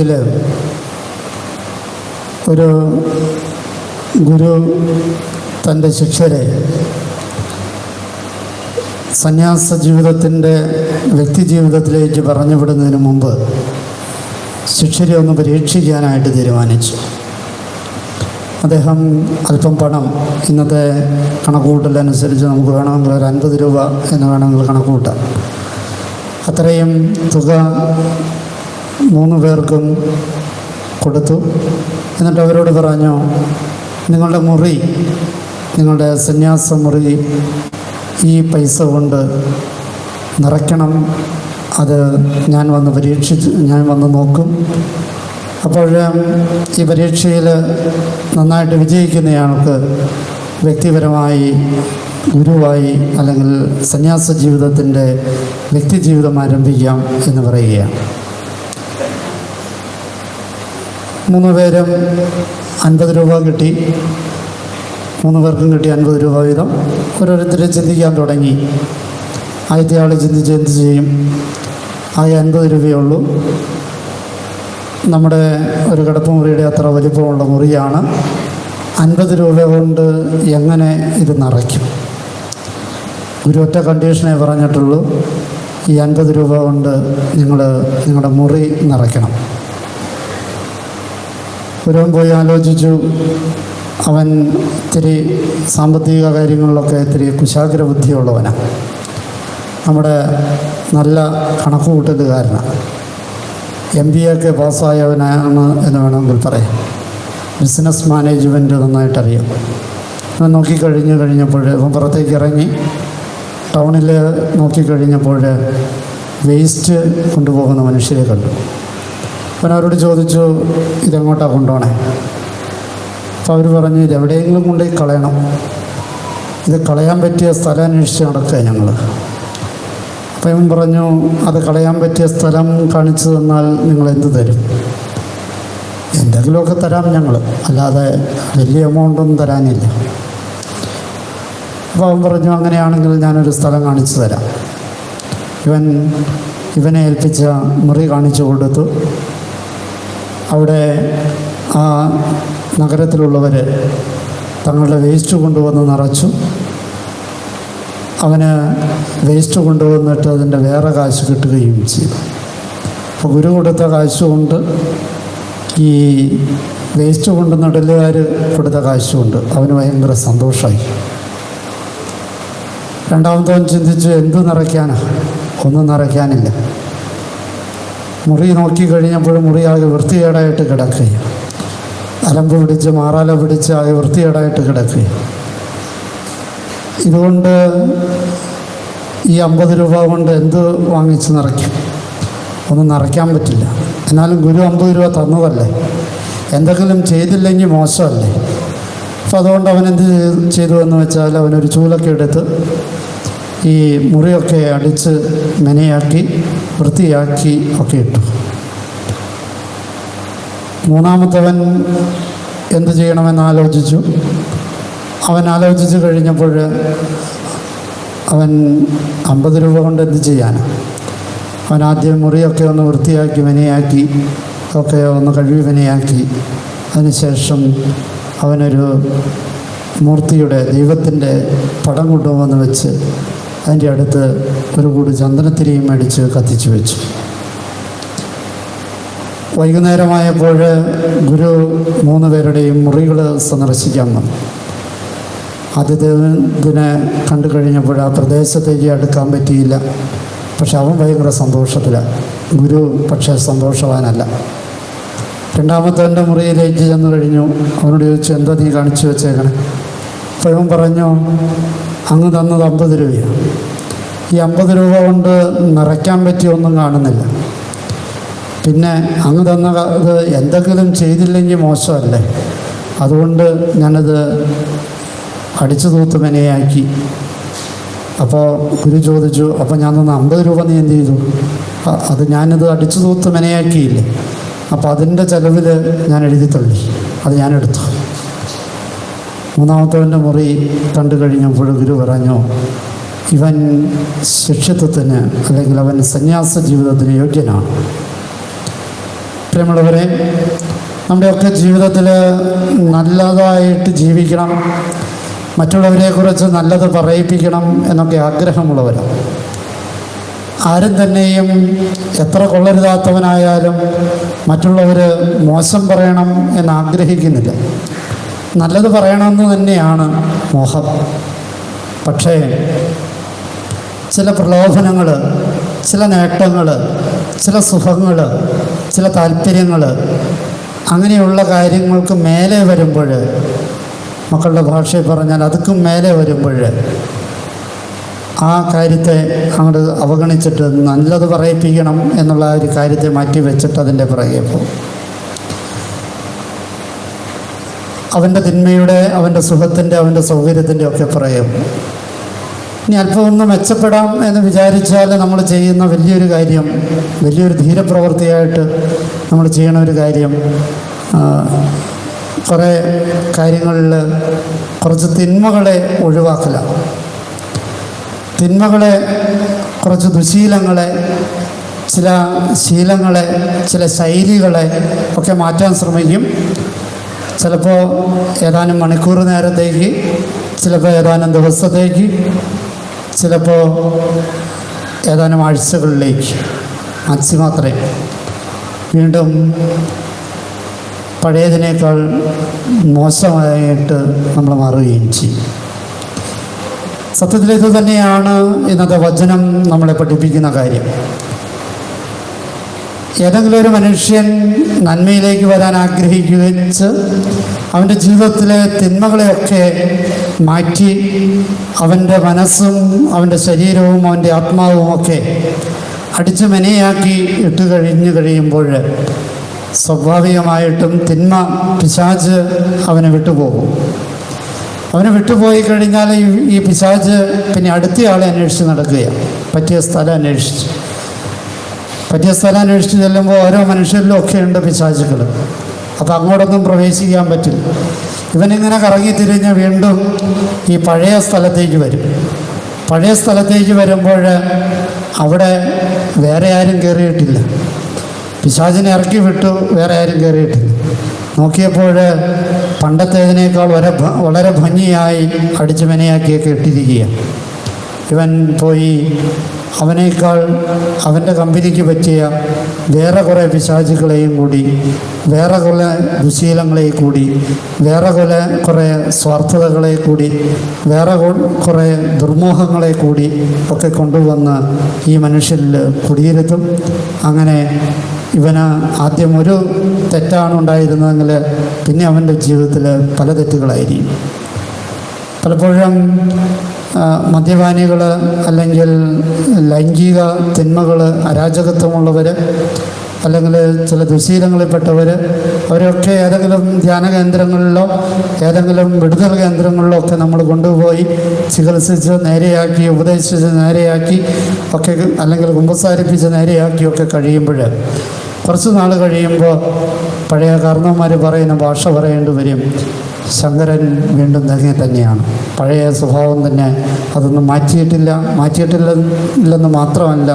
ഒരിക്കൽ ഒരു ഗുരു തന്റെ ശിഷ്യരെ സന്യാസ ജീവിതത്തിന്റെ വ്യക്തി ജീവിതത്തിലേക്ക് പറഞ്ഞു വിടുന്നതിന് മുമ്പ് ശിഷ്യരെ ഒന്ന് പരീക്ഷിക്കാനായിട്ട് തീരുമാനിച്ചു. അദ്ദേഹം അല്പം പണം ഇന്നത്തെ കണക്കുകൂട്ടലനുസരിച്ച് നമുക്ക് വേണമെങ്കിൽ ഒരു അൻപത് രൂപ എന്ന് വേണമെങ്കിൽ കണക്കുകൂട്ടാം. അത്രയും തുക മൂന്ന് പേർക്കും കൊടുത്തു. എന്നിട്ട് അവരോട് പറഞ്ഞു നിങ്ങളുടെ മുറി നിങ്ങളുടെ സന്യാസ മുറി ഈ പൈസ കൊണ്ട് നിറയ്ക്കണം. അത് ഞാൻ വന്ന് പരീക്ഷിച്ച് ഞാൻ വന്ന് നോക്കും. അപ്പോൾ ഈ പരീക്ഷയിൽ നന്നായിട്ട് വിജയിക്കുന്നയാൾക്ക് വ്യക്തിപരമായി ഗുരുവായി അല്ലെങ്കിൽ സന്യാസ ജീവിതത്തിന്റെ വ്യക്തി ജീവിതം ആരംഭിക്കാം എന്ന് പറയുകയാണ്. മൂന്ന് പേരും അൻപത് രൂപ കിട്ടി. മൂന്ന് പേർക്കും കിട്ടി അൻപത് രൂപ വീതം. ഓരോരുത്തരെ ചിന്തിക്കാൻ തുടങ്ങി. ആദ്യത്തെ ആൾ ചിന്തിച്ച് എന്ത് ചെയ്യും? ആകെ അൻപത് രൂപയേ ഉള്ളൂ നമ്മുടെ ഒരു കിടപ്പുമുറിയുടെ അത്ര വലിപ്പമുള്ള മുറിയാണ്. അൻപത് രൂപ കൊണ്ട് എങ്ങനെ ഇത് നിറയ്ക്കും? ഒരു ഒറ്റ കണ്ടീഷനെ പറഞ്ഞിട്ടുള്ളൂ. ഈ അൻപത് രൂപ കൊണ്ട് നിങ്ങൾ നിങ്ങളുടെ മുറി നിറയ്ക്കണം. ഗുരുവൻ പോയി ആലോചിച്ചു. അവൻ ഇത്തിരി സാമ്പത്തിക കാര്യങ്ങളിലൊക്കെ ഇത്തിരി കുശാഗ്ര ബുദ്ധിയുള്ളവനാണ് നമ്മുടെ നല്ല കണക്ക് കൂട്ടലുകാരനാണ് എം ബി എ ഒക്കെ പാസ്സായവനാണ് എന്ന് വേണമെങ്കിൽ പറയാം. ബിസിനസ് മാനേജ്മെന്റ് നന്നായിട്ടറിയാം. അവൻ നോക്കിക്കഴിഞ്ഞ് കഴിഞ്ഞപ്പോൾ അവൻ പുറത്തേക്ക് ഇറങ്ങി. ടൗണിൽ നോക്കിക്കഴിഞ്ഞപ്പോൾ വേസ്റ്റ് കൊണ്ടുപോകുന്ന മനുഷ്യരെ കണ്ടു. അവൻ അവരോട് ചോദിച്ചു ഇതെങ്ങോട്ടാണ് കൊണ്ടുപോകണേ അപ്പോൾ അവർ പറഞ്ഞു ഇത് എവിടെയെങ്കിലും കൊണ്ടുപോയി കളയണം. ഇത് കളയാൻ പറ്റിയ സ്ഥലം അന്വേഷിച്ച് നടക്കുക ഞങ്ങൾ അപ്പോൾ ഇവൻ പറഞ്ഞു അത് കളയാൻ പറ്റിയ സ്ഥലം കാണിച്ചു തന്നാൽ നിങ്ങൾ എന്ത് തരും? എന്തെങ്കിലുമൊക്കെ തരാം ഞങ്ങൾ അല്ലാതെ വലിയ എമൗണ്ടൊന്നും തരാനില്ല. അപ്പോൾ അവൻ പറഞ്ഞു അങ്ങനെയാണെങ്കിൽ ഞാനൊരു സ്ഥലം കാണിച്ചു തരാം. ഇവൻ ഇവനെ ഏൽപ്പിച്ച മുറി കാണിച്ചു കൊടുത്തു. അവിടെ ആ നഗരത്തിലുള്ളവർ തങ്ങളുടെ വേസ്റ്റ് കൊണ്ടുവന്ന് നിറച്ചു. അവന് വേസ്റ്റ് കൊണ്ടുവന്നിട്ട് അതിന്റെ വേറെ കാശ് കിട്ടുകയും ചെയ്തു. അപ്പോൾ ഗുരു കൊടുത്ത കാശ് കൊണ്ട് ഈ വേസ്റ്റ് കൊണ്ട് നടലുകാർ കൊടുത്ത കാശ് കൊണ്ട് അവന് ഭയങ്കര സന്തോഷമായി രണ്ടാമത്തവൻ ചിന്തിച്ചു എന്ത് നിറയ്ക്കാനാ? ഒന്നും നിറയ്ക്കാനില്ല. മുറി നോക്കി കഴിഞ്ഞപ്പോൾ മുറി ആകെ വൃത്തികേടായിട്ട് കിടക്കുകയാണ് അലമ്പ് പിടിച്ച് മാറാല പിടിച്ച് ആകെ വൃത്തികേടായിട്ട് കിടക്കുകയാണ് ഇതുകൊണ്ട് ഈ അമ്പത് രൂപ കൊണ്ട് എന്ത് വാങ്ങിച്ച് നിറയ്ക്കും? ഒന്നും നിറയ്ക്കാൻ പറ്റില്ല. എന്നാലും ഗുരു അമ്പത് രൂപ തന്നതല്ലേ? എന്തെങ്കിലും ചെയ്തില്ലെങ്കിൽ മോശമല്ലേ? അപ്പം അതുകൊണ്ട് അവൻ ചെയ്തു എന്ന് വെച്ചാൽ അവനൊരു ചൂലൊക്കെ എടുത്ത് ഈ മുറിയൊക്കെ അടിച്ച് മെനയാക്കി വൃത്തിയാക്കി ഒക്കെ ഇട്ടു. മൂന്നാമത്തവൻ എന്ത് ചെയ്യണമെന്ന് ആലോചിച്ചു. അവൻ ആലോചിച്ച് കഴിഞ്ഞപ്പോൾ അവൻ അമ്പത് രൂപ കൊണ്ട് എന്ത് ചെയ്യാനാണ് അവൻ ആദ്യം മുറിയൊക്കെ ഒന്ന് വൃത്തിയാക്കി വിനയാക്കി ഒക്കെ ഒന്ന് കഴുകി വിനയാക്കി. അതിനുശേഷം അവനൊരു മൂർത്തിയുടെ ദൈവത്തിന്റെ പടം കൊണ്ടുവന്ന് വെച്ച് അതിന്റെ അടുത്ത് ഒരു കൂട് ചന്ദനത്തിരിയും മേടിച്ച് കത്തിച്ചു വെച്ചു. വൈകുന്നേരമായപ്പോൾ ഗുരു മൂന്ന് പേരുടെയും മുറികൾ സന്ദർശിക്കാൻ വന്നു. ആദ്യത്തെ കണ്ടു കഴിഞ്ഞപ്പോൾ ആ പ്രദേശത്തേക്ക് അടുക്കാൻ പറ്റിയില്ല. പക്ഷെ അവൻ ഭയങ്കര സന്തോഷത്തിലാണ് ഗുരു പക്ഷേ സന്തോഷവാനല്ല. രണ്ടാമത്തവന്റെ മുറിയിലേക്ക് ചെന്ന് കഴിഞ്ഞു. അവനോട് ചോദിച്ചു എന്താ നീ കാണിച്ചു വെച്ചേക്കണേ? അപ്പോഴും പറഞ്ഞു അങ്ങ് തന്നത് അമ്പത് രൂപയാണ് ഈ അമ്പത് രൂപ കൊണ്ട് നിറയ്ക്കാൻ പറ്റിയൊന്നും കാണുന്നില്ല. പിന്നെ അങ്ങ് തന്ന ഇത് എന്തെങ്കിലും ചെയ്തില്ലെങ്കിൽ മോശമല്ലേ? അതുകൊണ്ട് ഞാനത് അടിച്ചു തൂത്ത് മെനയാക്കി അപ്പോൾ ഗുരു ചോദിച്ചു അപ്പോൾ ഞാൻ തന്ന അമ്പത് രൂപ നീ എന്ത് ചെയ്തു? "അ- അത് ഞാനിത് അടിച്ചു തൂത്ത് മെനയാക്കിയില്ലേ അപ്പോൾ അതിന്റെ ചിലവിൽ ഞാൻ എഴുതി തള്ളി. അത് ഞാൻ എടുത്തു. മൂന്നാമത്തവന്റെ മുറി കണ്ടു കഴിഞ്ഞപ്പോൾ ഗുരു പറഞ്ഞു ഇവൻ ശിക്ഷിത്വത്തിന് അല്ലെങ്കിൽ അവൻ സന്യാസ ജീവിതത്തിന് യോഗ്യനാണ്. പ്രിയമുള്ളവരെ നമ്മുടെയൊക്കെ ജീവിതത്തിൽ നല്ലതായിട്ട് ജീവിക്കണം മറ്റുള്ളവരെക്കുറിച്ച് നല്ലത് പറയിപ്പിക്കണം എന്നൊക്കെ ആഗ്രഹമുള്ളവരാണ് ആരും തന്നെയും എത്ര കൊള്ളരുതാത്തവനായാലും മറ്റുള്ളവർ മോശം പറയണം എന്ന് ആഗ്രഹിക്കുന്നില്ല. നല്ലത് പറയണമെന്ന് തന്നെയാണ് മോഹം. പക്ഷേ ചില പ്രലോഭനങ്ങൾ ചില നേട്ടങ്ങൾ ചില സുഖങ്ങൾ ചില താല്പര്യങ്ങൾ അങ്ങനെയുള്ള കാര്യങ്ങൾക്ക് മേലെ വരുമ്പോൾ മക്കളുടെ ഭാഷയിൽ പറഞ്ഞാൽ അതുക്കും മേലെ വരുമ്പോൾ ആ കാര്യത്തെ അങ്ങോട്ട് അവഗണിച്ചിട്ട് നല്ലത് പറയിപ്പിക്കണം എന്നുള്ള ഒരു കാര്യത്തെ മാറ്റി വെച്ചിട്ട് അതിന്റെ പിറകെ പോകും. അവന്റെ തിന്മയുടെ അവന്റെ സുഖത്തിന്റെ അവന്റെ സൗകര്യത്തിന്റെ ഒക്കെ പറയും. ഇനി അല്പം ഒന്ന് മെച്ചപ്പെടാം എന്ന് വിചാരിച്ചാൽ നമ്മൾ ചെയ്യുന്ന വലിയൊരു കാര്യം വലിയൊരു ധീരപ്രവൃത്തിയായിട്ട് നമ്മൾ ചെയ്യണ ഒരു കാര്യം കുറേ കാര്യങ്ങളിൽ കുറച്ച് തിന്മകളെ ഒഴിവാക്കലാണ് തിന്മകളെ കുറച്ച് ദുശീലങ്ങളെ ചില ശീലങ്ങളെ ചില ശൈലികളെ ഒക്കെ മാറ്റാൻ ശ്രമിക്കും. ചിലപ്പോൾ ഏതാനും മണിക്കൂർ നേരത്തേക്ക് ചിലപ്പോൾ ഏതാനും ദിവസത്തേക്ക് ചിലപ്പോൾ ഏതാനും ആഴ്ചകളിലേക്ക് മാക്സിമത്രേ. വീണ്ടും പഴയതിനേക്കാൾ മോശമായിട്ട് നമ്മൾ മാറുകയും ചെയ്യും. സത്യത്തിൽ ഇത് തന്നെയാണ് ഇന്നത്തെ വചനം നമ്മളെ പഠിപ്പിക്കുന്ന കാര്യം. ഏതെങ്കിലും ഒരു മനുഷ്യൻ നന്മയിലേക്ക് വരാൻ ആഗ്രഹിക്കുകച്ച് അവന്റെ ജീവിതത്തിലെ തിന്മകളെയൊക്കെ മാറ്റി അവന്റെ മനസ്സും അവന്റെ ശരീരവും അവന്റെ ആത്മാവും ഒക്കെ അടിച്ചു മെനയാക്കി ഇട്ട് കഴിഞ്ഞു കഴിയുമ്പോൾ സ്വാഭാവികമായിട്ടും തിന്മ പിശാജ് അവനെ വിട്ടുപോകും. അവനെ വിട്ടുപോയി കഴിഞ്ഞാൽ ഈ പിശാജ് പിന്നെ അടുത്തയാളെ അന്വേഷിച്ച് നടക്കുകയാണ്. പറ്റിയ സ്ഥലം അന്വേഷിച്ച്. പറ്റിയ സ്ഥലം അന്വേഷിച്ച് ചെല്ലുമ്പോൾ ഓരോ മനുഷ്യരിലും ഒക്കെ ഉണ്ട് പിശാചുക്കൾ അപ്പോൾ അങ്ങോട്ടൊന്നും പ്രവേശിക്കാൻ പറ്റില്ല. ഇവനിങ്ങനെ കറങ്ങി തിരിഞ്ഞ് വീണ്ടും ഈ പഴയ സ്ഥലത്തേക്ക് വരും. പഴയ സ്ഥലത്തേക്ക് വരുമ്പോൾ അവിടെ വേറെ ആരും കയറിയിട്ടില്ല പിശാചിനെ ഇറക്കി വിട്ടു വേറെ ആരും കയറിയിട്ടില്ല നോക്കിയപ്പോൾ പണ്ടത്തേതിനേക്കാൾ വളരെ വളരെ ഭംഗിയായി അടിച്ചു മെനയാക്കിയൊക്കെ ഇട്ടിരിക്കുക ഇവൻ പോയി അവനേക്കാൾ അവന്റെ കമ്പനിക്ക് പറ്റിയ വേറെ കുറേ പിശാചുകളെയും കൂടി വേറെ കുറേ ദുശീലങ്ങളെ കൂടി വേറെ കുറേ കുറേ സ്വാർത്ഥതകളെ കൂടി വേറെ കുറേ ദുർമോഹങ്ങളെ കൂടി ഒക്കെ കൊണ്ടുവന്ന് ഈ മനുഷ്യരിൽ കുടിയിരുത്തും. അങ്ങനെ ഇവന് ആദ്യം ഒരു തെറ്റാണ് ഉണ്ടായിരുന്നതെങ്കിൽ പിന്നെ അവന്റെ ജീവിതത്തിൽ പല തെറ്റുകളായിരിക്കും. പലപ്പോഴും മദ്യപാനികൾ അല്ലെങ്കിൽ ലൈംഗിക തിന്മകൾ അരാജകത്വമുള്ളവർ അല്ലെങ്കിൽ ചില ദുശീലങ്ങളിൽപ്പെട്ടവർ അവരൊക്കെ ഏതെങ്കിലും ധ്യാന കേന്ദ്രങ്ങളിലോ ഏതെങ്കിലും വിടുതൽ കേന്ദ്രങ്ങളിലോ ഒക്കെ നമ്മൾ കൊണ്ടുപോയി ചികിത്സിച്ച് നേരെയാക്കി ഉപദേശിച്ച് നേരെയാക്കി ഒക്കെ അല്ലെങ്കിൽ കുമ്പസാരിപ്പിച്ച് നേരെയാക്കിയൊക്കെ കഴിയുമ്പോൾ കുറച്ച് നാൾ കഴിയുമ്പോൾ പഴയ കാരണവന്മാർ പറയുന്ന ഭാഷ പറയേണ്ടി വരും. ശങ്കരൻ വീണ്ടും തന്നെ തന്നെയാണ്. പഴയ സ്വഭാവം തന്നെ അതൊന്നും മാറ്റിയിട്ടില്ല മാറ്റിയിട്ടില്ല ഇല്ലെന്ന് മാത്രമല്ല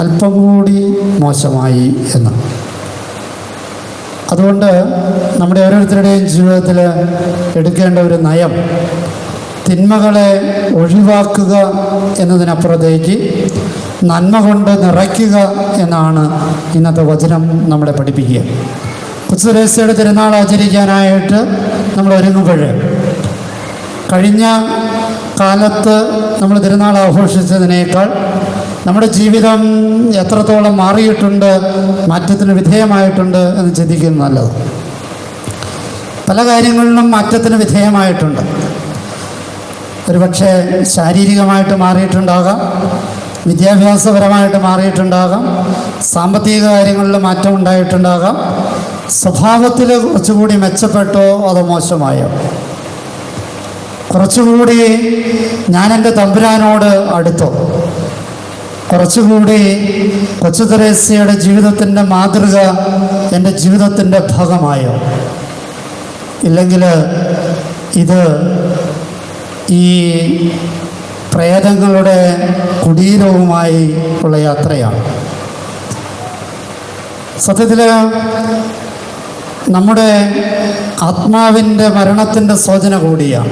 അല്പം കൂടി മോശമായി എന്ന്. അതുകൊണ്ട് നമ്മുടെ ഓരോരുത്തരുടെയും ജീവിതത്തിൽ എടുക്കേണ്ട ഒരു നയം തിന്മകളെ ഒഴിവാക്കുക എന്നതിനപ്പുറത്തേക്ക് നന്മ കൊണ്ട് നിറയ്ക്കുക എന്നാണ് ഇന്നത്തെ വചനം നമ്മളെ പഠിപ്പിക്കുക. കുസുരേസയുടെ തിരുനാൾ ആചരിക്കാനായിട്ട് നമ്മൾ ഒരുങ്ങുമ്പോൾ കഴിഞ്ഞ കാലത്ത് നമ്മൾ തിരുനാൾ ആഘോഷിച്ചതിനേക്കാൾ നമ്മുടെ ജീവിതം എത്രത്തോളം മാറിയിട്ടുണ്ട് മാറ്റത്തിന് വിധേയമായിട്ടുണ്ട് എന്ന് ചിന്തിക്കുന്നത് നല്ലത്. പല കാര്യങ്ങളിലും മാറ്റത്തിന് വിധേയമായിട്ടുണ്ട്. ഒരുപക്ഷെ ശാരീരികമായിട്ട് മാറിയിട്ടുണ്ടാകാം വിദ്യാഭ്യാസപരമായിട്ട് മാറിയിട്ടുണ്ടാകാം സാമ്പത്തിക കാര്യങ്ങളിൽ മാറ്റം ഉണ്ടായിട്ടുണ്ടാകാം സ്വഭാവത്തിൽ കുറച്ചുകൂടി മെച്ചപ്പെട്ടോ അതോ മോശമായോ? കുറച്ചുകൂടി ഞാൻ എന്റെ തമ്പുരാനോട് അടുത്തോ? കുറച്ചുകൂടി കൊച്ചു തെരേസയുടെ ജീവിതത്തിന്റെ മാതൃക എന്റെ ജീവിതത്തിന്റെ ഭാഗമായോ? ഇല്ലെങ്കിൽ ഇത് ഈ പ്രേതങ്ങളുടെ കുടീരവുമായി ഉള്ള യാത്രയാണ്. സത്യത്തിൽ നമ്മുടെ ആത്മാവിന്റെ മരണത്തിന്റെ സൂചന കൂടിയാണ്.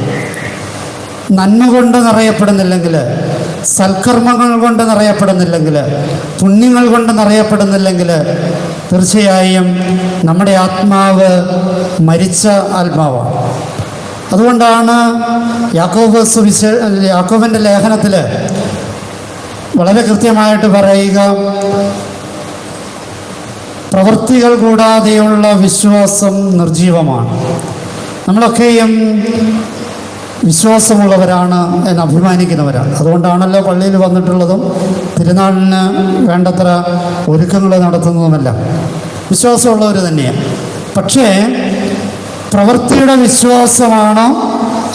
നന്മ കൊണ്ട് നിറയപ്പെടുന്നില്ലെങ്കിൽ സൽക്കർമ്മങ്ങൾ കൊണ്ട് നിറയപ്പെടുന്നില്ലെങ്കിൽ പുണ്യങ്ങൾ കൊണ്ട് നിറയപ്പെടുന്നില്ലെങ്കിൽ തീർച്ചയായും നമ്മുടെ ആത്മാവ് മരിച്ച ആത്മാവാണ്. അതുകൊണ്ടാണ് യാക്കോബ് സുവിശ യാക്കോബിന്റെ ലേഖനത്തിൽ വളരെ കൃത്യമായിട്ട് പറയുക പ്രവൃത്തികൾ കൂടാതെയുള്ള വിശ്വാസം നിർജീവമാണ്. നമ്മളൊക്കെയും വിശ്വാസമുള്ളവരാണ് എന്ന് അഭിമാനിക്കുന്നവരാണ്. അതുകൊണ്ടാണല്ലോ പള്ളിയിൽ വന്നിട്ടുള്ളതും തിരുനാളിന് വേണ്ടത്ര ഒരുക്കങ്ങൾ നടത്തുന്നതുമല്ല. വിശ്വാസമുള്ളവർ തന്നെയാണ് പക്ഷേ പ്രവൃത്തിയുടെ വിശ്വാസമാണോ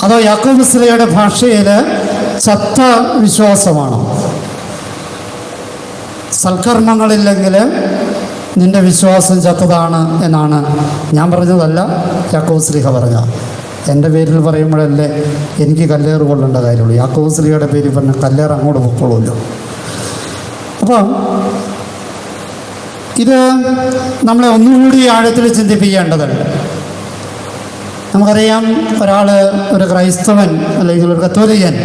അതോ യാക്കോബിസ്ലയുടെ ഭാഷയിൽ ചത്ത വിശ്വാസമാണോ സൽക്കർമ്മങ്ങളില്ലെങ്കിൽ നിന്റെ വിശ്വാസം ചത്തതാണ് എന്നാണ് ഞാൻ പറഞ്ഞതല്ല യാക്കോബ് ശ്രീഹ പറഞ്ഞ. എന്റെ പേരിൽ പറയുമ്പോഴല്ലേ എനിക്ക് കല്ലേറ് കൊള്ളേണ്ട കാര്യമുള്ളൂ. യാക്കോബ് ശ്രീയുടെ പേരിൽ പറഞ്ഞ കല്ലേറ് അങ്ങോട്ട് പൊക്കോളൂല്ലോ അപ്പം ഇത് നമ്മളെ ഒന്നുകൂടി ആഴത്തിൽ ചിന്തിപ്പിക്കേണ്ടതുണ്ട് നമുക്കറിയാം ഒരാൾ ഒരു ക്രൈസ്തവൻ അല്ലെങ്കിൽ ഒരു കത്തോലിക്കൻ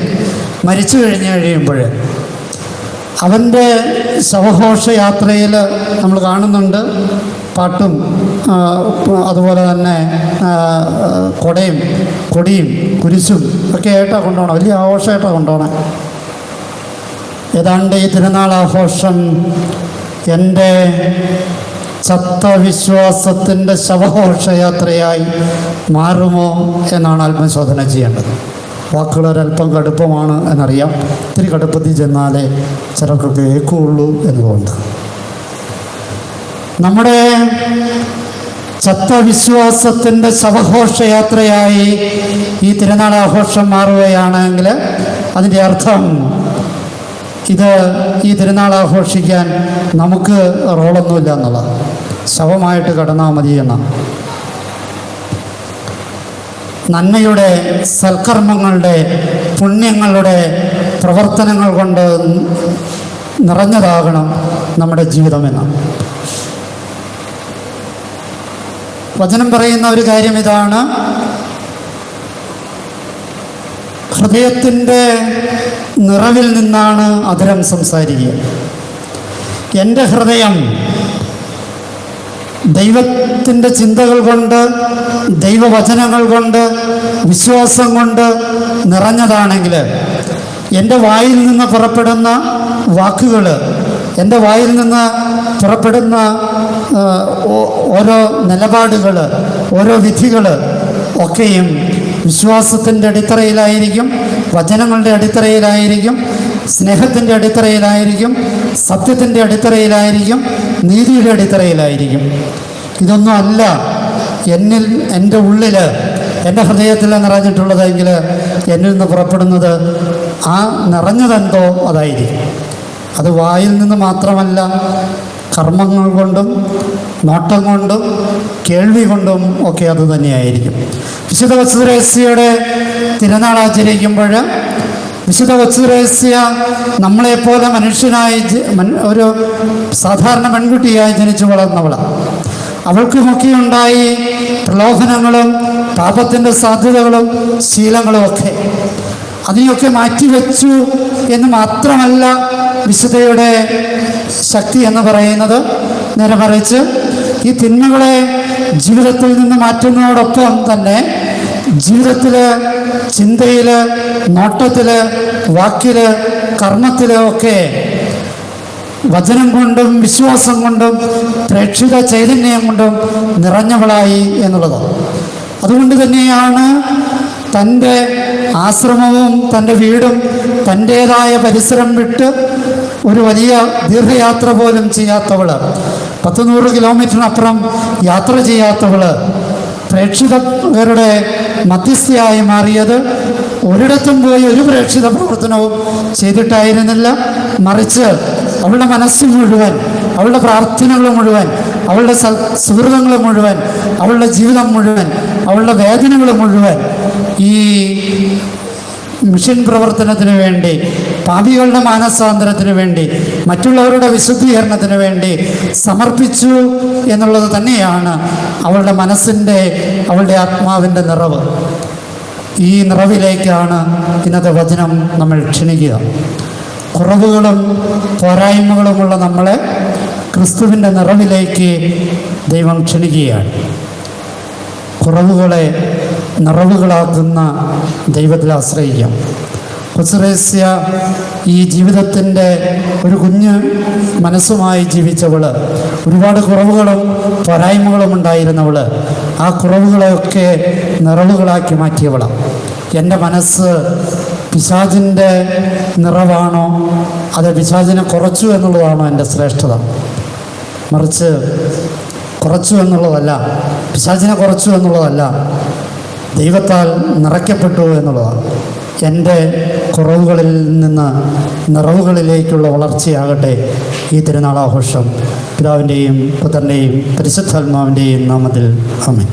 മരിച്ചു കഴിഞ്ഞ് കഴിയുമ്പോൾ അവന്റെ ശവഘോഷയാത്രയിൽ നമ്മൾ കാണുന്നുണ്ട് പാട്ടും അതുപോലെ തന്നെ കൊടയും കൊടിയും കുരിശും ഒക്കെ ആയിട്ടാണ് കൊണ്ടുപോകണം. വലിയ ആഘോഷമായിട്ടാണ് കൊണ്ടുപോകണം. ഏതാണ്ട് ഈ തിരുനാൾ ആഘോഷം എന്റെ ചത്ത വിശ്വാസത്തിന്റെ ശവഘോഷയാത്രയായി മാറുമോ എന്നാണ് ആത്മശോധന ചെയ്യേണ്ടത്. വാക്കുകൾ ഒരല്പം കടുപ്പമാണ് എന്നറിയാം. ഇത്തിരി കടുപ്പത്തിൽ ചെന്നാലേ ചിലർക്ക് കേൾക്കുകയുള്ളൂ എന്നതുകൊണ്ട് നമ്മുടെ ചത്ത വിശ്വാസത്തിന്റെ ശവഘോഷയാത്രയായി ഈ തിരുനാൾ ആഘോഷം മാറുകയാണെങ്കിൽ അതിന്റെ അർത്ഥം ഇത് ഈ തിരുനാൾ ആഘോഷിക്കാൻ നമുക്ക് റോളൊന്നുമില്ല എന്നുള്ളത് ശവമായിട്ട് കടന്നാൽ മതി എന്നാണ് നന്മയുടെ സൽക്കർമ്മങ്ങളുടെ പുണ്യങ്ങളുടെ പ്രവർത്തനങ്ങൾ കൊണ്ട് നിറഞ്ഞതാകണം നമ്മുടെ ജീവിതമെന്ന്. വചനം പറയുന്ന ഒരു കാര്യം ഇതാണ്. ഹൃദയത്തിന്റെ നിറവിൽ നിന്നാണ് അതിരം സംസാരിക്കുക. എന്റെ ഹൃദയം ദൈവത്തിന്റെ ചിന്തകൾ കൊണ്ട് ദൈവവചനങ്ങൾ കൊണ്ട് വിശ്വാസം കൊണ്ട് നിറഞ്ഞതാണെങ്കിൽ എന്റെ വായിൽ നിന്ന് പുറപ്പെടുന്ന വാക്കുകൾ എന്റെ വായിൽ നിന്ന് പുറപ്പെടുന്ന ഓരോ നിലപാടുകൾ ഓരോ വിധികൾ ഒക്കെയും വിശ്വാസത്തിന്റെ അടിത്തറയിലായിരിക്കും വചനങ്ങളുടെ അടിത്തറയിലായിരിക്കും സ്നേഹത്തിന്റെ അടിത്തറയിലായിരിക്കും സത്യത്തിന്റെ അടിത്തറയിലായിരിക്കും നീതിയുടെ അടിത്തറയിലായിരിക്കും. ഇതൊന്നും അല്ല. എന്നിൽ എന്റെ ഉള്ളിൽ എന്റെ ഹൃദയത്തിൽ നിറഞ്ഞിട്ടുള്ളതെങ്കിൽ എന്നിൽ നിന്ന് പുറപ്പെടുന്നത് ആ നിറഞ്ഞതെന്തോ അതായിരിക്കും. അത് വായിൽ നിന്ന് മാത്രമല്ല കർമ്മങ്ങൾ കൊണ്ടും നോട്ടം കൊണ്ടും കേൾവി കൊണ്ടും ഒക്കെ അത് തന്നെയായിരിക്കും. വിശുദ്ധ വസുദ്രേസ്യയുടെ തിരുനാൾ ആചരിക്കുമ്പോൾ വിശുദ്ധ വസുരേസ്യ നമ്മളെപ്പോലെ മനുഷ്യനായി ഒരു സാധാരണ പെൺകുട്ടിയായി ജനിച്ചു വളർന്നവളാണ് അവൾക്കുമൊക്കെ ഉണ്ടായി പ്രലോഭനങ്ങളും പാപത്തിന്റെ സാധ്യതകളും ശീലങ്ങളും ഒക്കെ. അതിനെയൊക്കെ മാറ്റിവെച്ചു എന്ന് മാത്രമല്ല വിശുദ്ധയുടെ ശക്തി എന്ന് പറയുന്നത്. നേരെ മറിച്ച് ഈ തിന്മകളെ ജീവിതത്തിൽ നിന്ന് മാറ്റുന്നതോടൊപ്പം തന്നെ ജീവിതത്തിൽ ചിന്തയിൽ നോട്ടത്തിൽ വാക്കിൽ കർമ്മത്തിൽ ഒക്കെ വചനം കൊണ്ടും വിശ്വാസം കൊണ്ടും പ്രേക്ഷിത ചൈതന്യം കൊണ്ടും നിറഞ്ഞവളായി എന്നുള്ളത്. അതുകൊണ്ട് തന്നെയാണ് തന്റെ ആശ്രമവും തന്റെ വീടും തന്റേതായ പരിസരം വിട്ട് ഒരു വലിയ ദീർഘയാത്ര പോലും ചെയ്യാത്തവൾ. പത്ത് നൂറ് കിലോമീറ്ററിനപ്പുറം യാത്ര ചെയ്യാത്തവൾ. പ്രേക്ഷിതരുടെ മധ്യസ്ഥയായി മാറിയത് ഒരിടത്തും പോയി ഒരു പ്രേക്ഷിത പ്രവർത്തനവും ചെയ്തിട്ടായിരുന്നില്ല. മറിച്ച് അവളുടെ മനസ്സ് മുഴുവൻ അവളുടെ പ്രാർത്ഥനകൾ മുഴുവൻ അവളുടെ സുഹൃതങ്ങൾ മുഴുവൻ അവളുടെ ജീവിതം മുഴുവൻ അവളുടെ വേദനകൾ മുഴുവൻ ഈ മിഷൻ പ്രവർത്തനത്തിന് വേണ്ടി പാപികളുടെ മാനസാന്തരത്തിന് വേണ്ടി മറ്റുള്ളവരുടെ വിശുദ്ധീകരണത്തിന് വേണ്ടി സമർപ്പിച്ചു എന്നുള്ളത് തന്നെയാണ് അവളുടെ മനസ്സിന്റെ അവളുടെ ആത്മാവിന്റെ നിറവ്. ഈ നിറവിലേക്കാണ് ഇന്നത്തെ വചനം നമ്മൾ ക്ഷണിക്കുക. കുറവുകളും പോരായ്മകളുമുള്ള നമ്മളെ ക്രിസ്തുവിന്റെ നിറവിലേക്ക് ദൈവം ക്ഷണിക്കുകയാണ്. കുറവുകളെ നിറവുകളാക്കുന്ന ദൈവത്തിൽ ആശ്രയിക്കാം. കുസറേസ്യ ഈ ജീവിതത്തിന്റെ ഒരു കുഞ്ഞ് മനസ്സുമായി ജീവിച്ചവൾ ഒരുപാട് കുറവുകളും പോരായ്മകളും ഉണ്ടായിരുന്നവൾ ആ കുറവുകളെയൊക്കെ നിറവുകളാക്കി മാറ്റിയവളാണ് എന്റെ മനസ്സ് പിശാചിന്റെ നിറവാണോ? അത് പിശാചിനെ കുറച്ചു എന്നുള്ളതാണോ എന്റെ ശ്രേഷ്ഠത? മറിച്ച് കുറച്ചു എന്നുള്ളതല്ല പിശാചിനെ കുറച്ചു എന്നുള്ളതല്ല ദൈവത്താൽ നിറയ്ക്കപ്പെട്ടു എന്നുള്ളതാണ്. എന്റെ കുറവുകളിൽ നിന്ന് നിറവുകളിലേക്കുള്ള വളർച്ചയാകട്ടെ ഈ തിരുനാളാഘോഷം. പിതാവിന്റെയും പുത്രന്റെയും പരിശുദ്ധാത്മാവിന്റെയും നാമത്തിൽ. അമേ